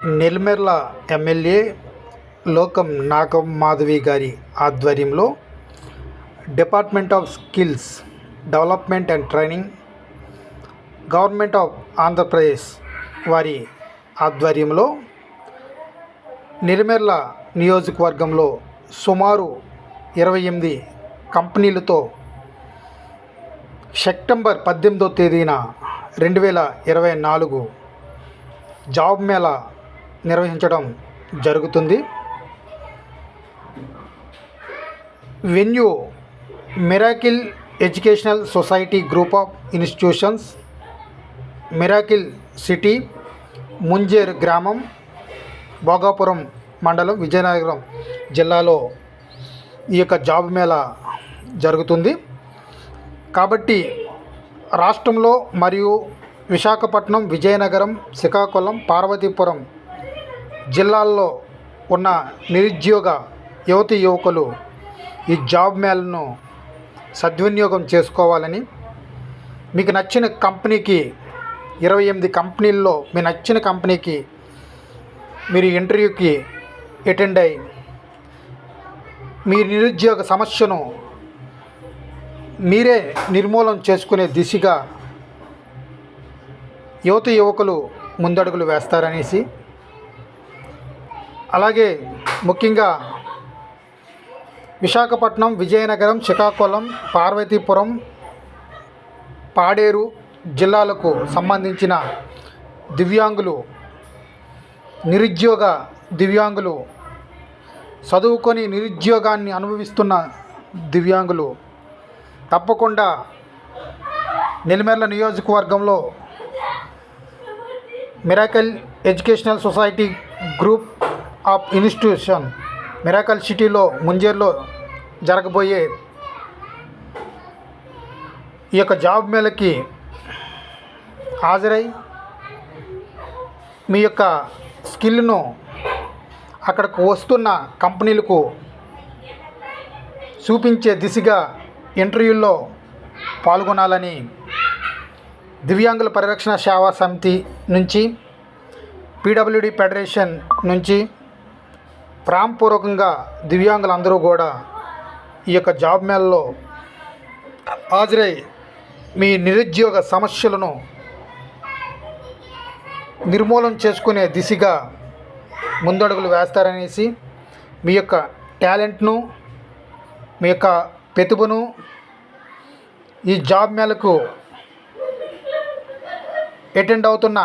నెల్మెర్ల MLA లోకం నాగం మాధవి గారి ఆధ్వర్యంలో department of skills development and training government of Andhra Pradesh వారి ఆధ్వర్యంలో నిర్మెర్ల నియోజకవర్గంలో సుమారు ఇరవై ఎనిమిది కంపెనీలతో సెప్టెంబర్ పద్దెనిమిదో తేదీన రెండు వేల ఇరవై నాలుగు జాబ్ మేళా నిర్వహించడం జరుగుతుంది. Venue miracle educational society group of institutions miracle city Munjeru గ్రామం భోగాపురం మండలం విజయనగరం జిల్లాలో ఈ యొక్క జాబ్ మేళా జరుగుతుంది. కాబట్టి రాష్ట్రంలో మరియు విశాఖపట్నం విజయనగరం శ్రీకాకుళం పార్వతీపురం జిల్లాల్లో ఉన్న నిరుద్యోగ యువతి యువకులు ఈ జాబ్ మేళను సద్వినియోగం చేసుకోవాలని మీకు నచ్చిన కంపెనీకి ఇరవై ఎనిమిది కంపెనీల్లో మీ నచ్చిన కంపెనీకి మీరు ఇంటర్వ్యూకి అటెండ్ అయ్యి మీ నిరుద్యోగ సమస్యను మీరే నిర్మూలన చేసుకునే దిశగా యువత యువకులు ముందడుగులు వేస్తారనేసి అలాగే ముఖ్యంగా విశాఖపట్నం విజయనగరం శ్రీకాకుళం పార్వతీపురం పాడేరు జిల్లాలకు సంబంధించిన దివ్యాంగులు నిరుద్యోగ దివ్యాంగులు చదువుకొని నిరుద్యోగాన్ని అనుభవిస్తున్న దివ్యాంగులు తప్పకుండా నెల్లిమెర్ల నియోజకవర్గంలో miracle educational society group of institution miracle సిటీలో ముంజేర్లో జరగబోయే ఈ యొక్క జాబ్ మేళకి హాజరై మీ యొక్క స్కిల్ను అక్కడికి వస్తున్న కంపెనీలకు చూపించే దిశగా ఇంటర్వ్యూల్లో పాల్గొనాలని దివ్యాంగుల పరిరక్షణ సేవా సమితి నుంచి పీడబ్ల్యూడి ఫెడరేషన్ నుంచి ప్రాంపూర్వకంగా దివ్యాంగులందరూ కూడా ఈ యొక్క జాబ్ మేళలో హాజరై మీ నిరుద్యోగ సమస్యలను నిర్మూలన చేసుకునే దిశగా ముందడుగులు వేస్తారనేసి మీ యొక్క టాలెంట్ను మీ యొక్క ప్రతిభను ఈ జాబ్ మేళకు అటెండ్ అవుతున్న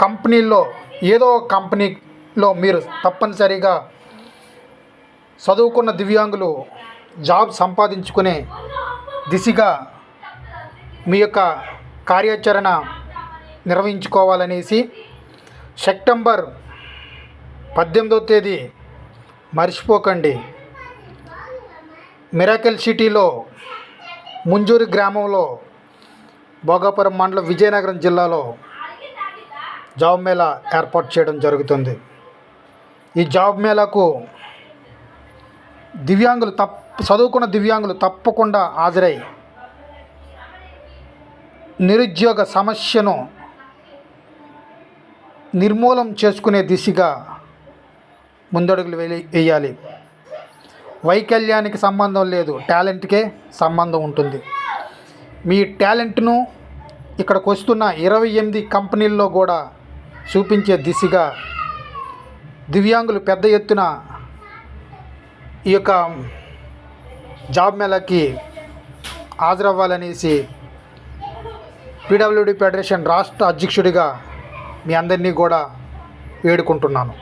కంపెనీల్లో ఏదో ఒక కంపెనీ లో మీరు తప్పనిసరిగా చదువుకున్న దివ్యాంగులు జాబ్ సంపాదించుకునే దిశగా మీ యొక్క కార్యాచరణ నిర్వహించుకోవాలనేసి సెప్టెంబర్ పద్దెనిమిదో తేదీ మర్చిపోకండి. మిరాకెల్ సిటీలో ముంజూరు గ్రామంలో భోగాపురం మండలం విజయనగరం జిల్లాలో జాబ్ మేళా ఏర్పాటు చేయడం జరుగుతుంది. ఈ జాబ్ మేళాకు దివ్యాంగులు తప్ప చదువుకున్న దివ్యాంగులు తప్పకుండా హాజరై నిరుద్యోగ సమస్యను నిర్మూలం చేసుకునే దిశగా ముందడుగులు వెయ్యి వేయాలి. వైకల్యానికి సంబంధం లేదు టాలెంట్కే సంబంధం ఉంటుంది. మీ టాలెంట్ను ఇక్కడికి వస్తున్న ఇరవై ఎనిమిది కంపెనీల్లో కూడా చూపించే దిశగా దివ్యాంగులు పెద్ద ఎత్తున ఈ యొక్క జాబ్ మేళకి హాజరవ్వాలనేసి పీడబ్ల్యూడి ఫెడరేషన్ రాష్ట్ర అధ్యక్షుడిగా మీ అందరినీ కూడా వేడుకుంటున్నాను.